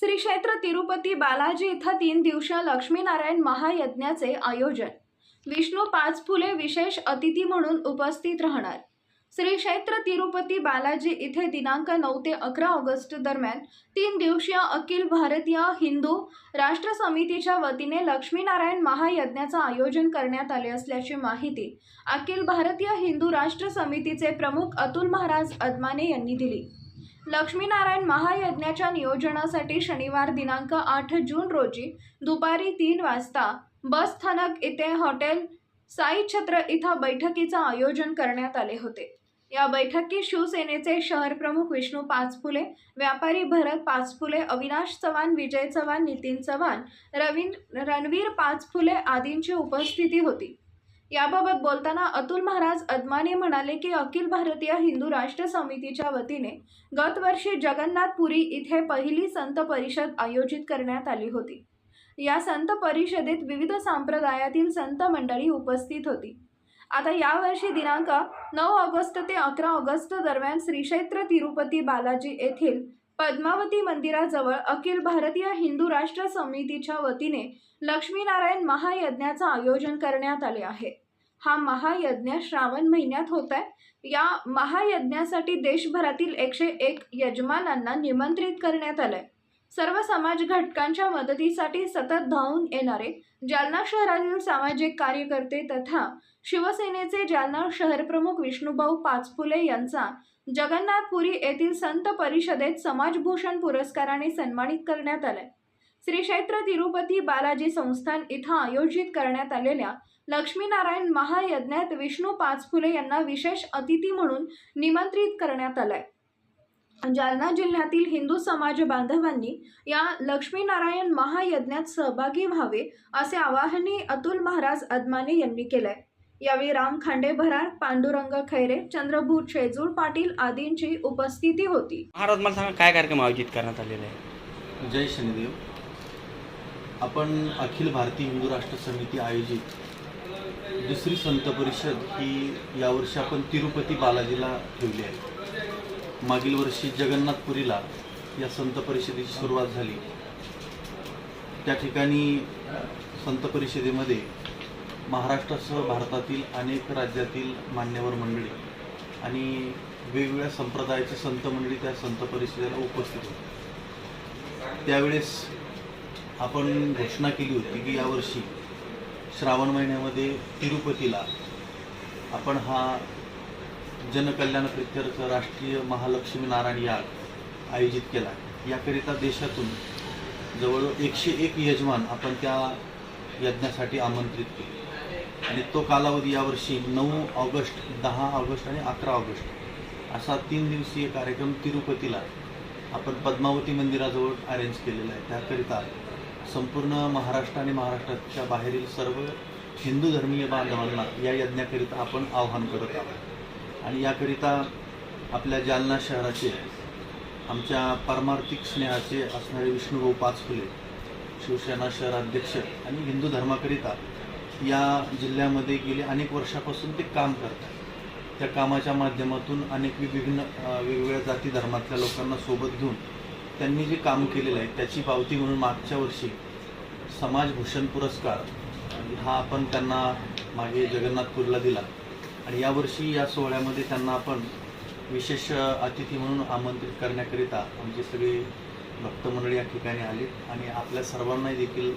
श्री क्षेत्र तिरुपती बालाजी इथं तीन दिवसीय लक्ष्मीनारायण महायज्ञाचे आयोजन. विष्णू पाच फुले विशेष अतिथी म्हणून उपस्थित राहणार. श्री क्षेत्र तिरुपती बालाजी इथे दिनांक नऊ ते अकरा ऑगस्ट दरम्यान तीन दिवसीय अखिल भारतीय हिंदू राष्ट्र समितीच्या वतीने लक्ष्मीनारायण महायज्ञाचं आयोजन करण्यात आले असल्याची माहिती अखिल भारतीय हिंदू राष्ट्र समितीचे प्रमुख अतुल महाराज अदमाने यांनी दिली. लक्ष्मीनारायण महायज्ञाच्या नियोजनासाठी शनिवार दिनांक आठ जून रोजी दुपारी तीन वाजता बस स्थानक येथे हॉटेल साई छत्र इथं बैठकीचं आयोजन करण्यात आले होते. या बैठकीत शिवसेनेचे शहर प्रमुख विष्णू पाचफुले व्यापारी भरत पाचफुले अविनाश चव्हाण विजय चव्हाण नितीन चव्हाण रवींद्र रणवीर पाचफुले आदींची उपस्थिती होती. याबाबत बोलताना अतुल महाराज अदमाने म्हणाले की अखिल भारतीय हिंदू राष्ट्र समितीच्या वतीने गतवर्षी जगन्नाथपुरी इथे पहिली संत परिषद आयोजित करण्यात आली होती. या संत परिषदेत विविध संप्रदायातील संत मंडळी उपस्थित होती. आता यावर्षी दिनांक नऊ ऑगस्ट ते अकरा ऑगस्ट दरम्यान श्रीक्षेत्र तिरुपती बालाजी येथील पद्मावती मंदिराजवळ अखिल भारतीय हिंदू राष्ट्र समितीच्या वतीने लक्ष्मीनारायण महायज्ञाचं आयोजन करण्यात आले आहे. हा महायज्ञ श्रावण महिन्यात होत आहे. या महायज्ञासाठी देशभरातील एकशे एक यजमानांना निमंत्रित करण्यात आलंय. सर्व समाज घटकांच्या मदतीसाठी सतत धावून येणारे जालना शहरातील सामाजिक कार्यकर्ते तथा शिवसेनेचे जालना शहरप्रमुख विष्णुभाऊ पाचफुले यांचा जगन्नाथपुरी येथील संत परिषदेत समाजभूषण पुरस्काराने सन्मानित करण्यात आलाय श्री क्षेत्र तिरुपती बालाजी संस्थान इथं आयोजित करण्यात आलेल्या लक्ष्मीनारायण महायज्ञात विष्णू पाचफुले यांना विशेष अतिथी म्हणून निमंत्रित करण्यात आलंय. जालना जिल्ह्यातील हिंदू समाज बांधवांनी या लक्ष्मीनारायण महायज्ञात सहभागी व्हावे असे आवाहनही अतुल महाराज अदमाने यांनी केलंय. यावेळी राम खांडे भरार पांडुरंग खैरे चंद्रभूत शेजूळ पाटील आदींची उपस्थिती होती. महाराज मला सांगा काय कार्यक्रम आयोजित करण्यात आलेला आहे? जय शनिदेव. आपण अखिल भारतीय हिंदू राष्ट्र समिती आयोजित दुसरी संत परिषद ही यावर्षी आपण तिरुपती बालाजीला ठेवली आहे. मागील वर्षी जगन्नाथपुरीला या संत परिषदेची सुरुवात झाली. त्या ठिकाणी संत परिषदेमध्ये महाराष्ट्रासह भारतातील अनेक राज्यातील मान्यवर मंडळी आणि वेगवेगळ्या संप्रदायाचे संत मंडळी त्या संत परिषदेला उपस्थित होते. त्यावेळेस आपण घोषणा केली होती की यावर्षी श्रावण महिन्यामध्ये तिरुपतीला आपण हा जनकल्याण प्रित्यर्थ राष्ट्रीय महालक्ष्मी नारायण याग आयोजित केला. याकरिता देशातून जवळ एकशे एक यजमान आपण त्या यज्ञासाठी आमंत्रित केले. आणि तो कालावधी यावर्षी नऊ ऑगस्ट दहा ऑगस्ट आणि अकरा ऑगस्ट असा तीन दिवसीय कार्यक्रम तिरुपतीला आपण पद्मावती मंदिराजवळ अरेंज केलेला आहे. त्याकरिता संपूर्ण महाराष्ट्र आणि महाराष्ट्राच्या बाहेरील सर्व हिंदू धर्मीय बांधवांना या यज्ञाकरिता आपण आव्हान करत आहोत. आणि याकरिता आपल्या जालना शहराचे आमच्या पारमार्थिक स्नेहाचे असणारे विष्णुभाऊ पाचफुले शिवसेना शहराध्यक्ष आणि हिंदू धर्माकरिता या जिल्ह्यामध्ये गेले अनेक वर्षापासून ते काम करतात. त्या कामाच्या माध्यमातून अनेक विभिन्न वेगवेगळ्या जाती धर्मातल्या लोकांना सोबत घेऊन त्यांनी जे काम केलेलं आहे त्याची पावती म्हणून मागच्या वर्षी समाजभूषण पुरस्कार हा आपण त्यांना मागे जगन्नाथपूरला दिला. आणि यावर्षी या सोहळ्यामध्ये त्यांना आपण विशेष अतिथी म्हणून आमंत्रित करण्याकरिता आमचे सगळे भक्तमंडळी या ठिकाणी आले आणि आपल्या सर्वांनाही देखील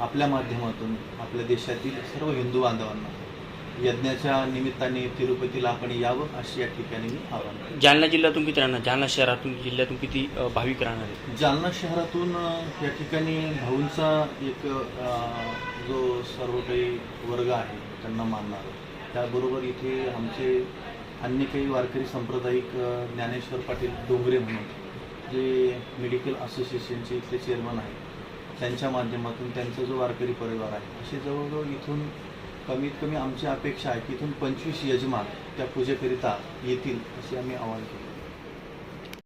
आपल्या माध्यमातून आपल्या देशातील सर्व हिंदू बांधवांना यज्ञाच्या निमित्ताने तिरुपतीला आपण यावं अशी या ठिकाणी मी आवाहन जालना जिल्ह्यातून किती राहणार? जालना शहरातून जिल्ह्यातून किती भाविक राहणार आहेत? जालना शहरातून या ठिकाणी भाऊंचा एक जो सर्व काही वर्ग आहे त्यांना मानणार. त्याबरोबर इथे आमचे अन्य काही वारकरी सांप्रदायिक ज्ञानेश्वर पाटील डोंगरे म्हणून जे मेडिकल असोसिएशनचे इथले चेअरमन आहेत त्यांच्या माध्यमातून त्यांचा जो वारकरी परिवार आहे असे जवळजवळ इथून कमीत कमी आमची अपेक्षा आहे की इथून पंचवीस यजमान त्या पूजेकरिता येतील असे आम्ही आवाहन केले